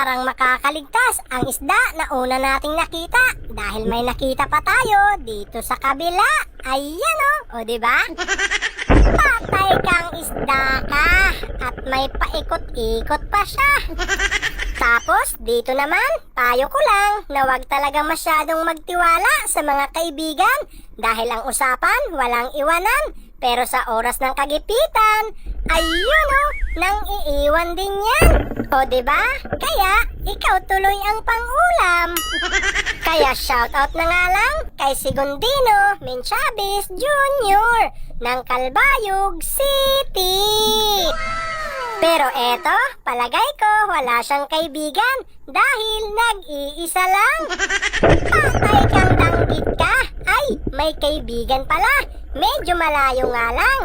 parang makakaligtas ang isda na una nating nakita dahil may nakita pa tayo dito sa kabila. Ayan o, o di ba? Patay kang isda ka at may paikot-ikot pa siya. Tapos dito naman, payo ko lang na wag talaga masyadong magtiwala sa mga kaibigan dahil ang usapan walang iwanan. Pero sa oras ng kagipitan, ayun o, nang iiwan din yan. O ba? Kaya ikaw tuloy ang pangulam. Kaya shoutout na nga lang kay Segundino Menchavis Jr. ng Calbayog City. Pero eto, palagay ko wala siyang kaibigan dahil nag-iisa lang. Patay kang danggit ka. Ay, may kaibigan pala. Medyo malayo nga lang.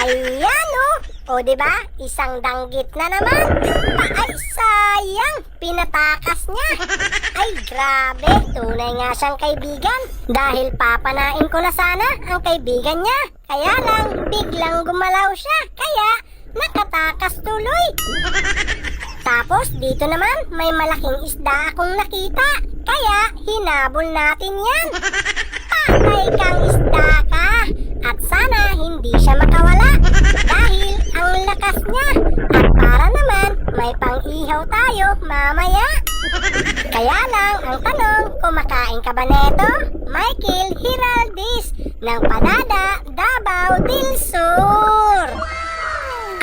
Ayan oh. O di ba? Isang danggit na naman. Ay, sayang. Pinatakas niya. Ay, grabe. Tunay nga siyang kaibigan. Dahil papanain ko na sana ang kaibigan niya. Kaya lang, biglang gumalaw siya. Kaya, nakatakas tuloy. Tapos dito naman may malaking isda akong nakita. Kaya hinabol natin yan. Patay kang isda ka. At sana hindi siya makawala. Dahil ang lakas niya. At para naman may pang-ihaw tayo mamaya. Kaya lang ang tanong, kumakain ka ba neto? Michael Hiraldis ng Panada, Davao del Sur.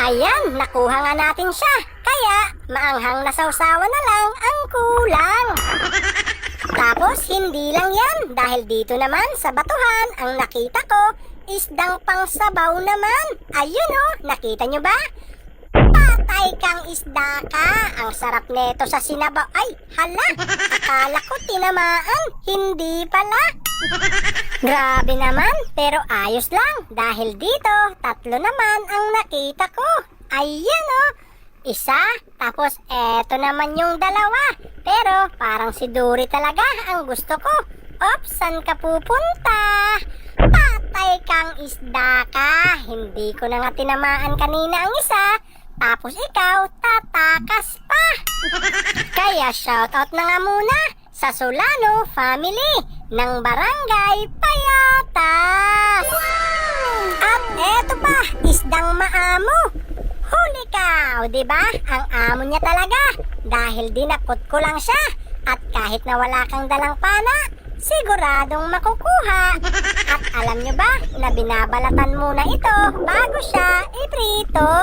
Ayan, nakuha nga natin siya. Kaya, maanghang na sausawa na lang ang kulang. Tapos, hindi lang yan. Dahil dito naman sa batuhan, ang nakita ko, isdang pangsabaw naman. Ayun oh, nakita nyo ba? Patay kang isda ka. Ang sarap neto sa sinabaw. Ay, hala. Akala ko tinamaan. Hindi pala. Grabe naman, pero ayos lang. Dahil dito, tatlo naman ang nakita ko. Ayan oh. Isa, tapos eto naman yung dalawa. Pero parang si Dory talaga ang gusto ko. Ops, saan ka pupunta? Patay kang isda ka. Hindi ko na nga tinamaan kanina ang isa. Tapos ikaw, tatakas pa. Kaya shoutout na nga muna sa Solano family ng Barangay Payatas. At eto pa, isdang maamo. O di ba? Ang amo niya talaga dahil dinakot ko lang siya at kahit na wala kang dalang pana, siguradong makukuha. At alam nyo ba na binabalatan muna ito bago siya iprito.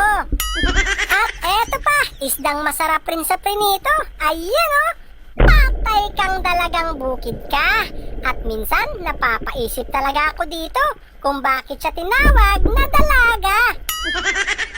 At eto pa, isdang masarap rin sa prinito. Ayan o, patay kang dalagang bukid ka. At minsan, napapaisip talaga ako dito kung bakit siya tinawag na dalaga.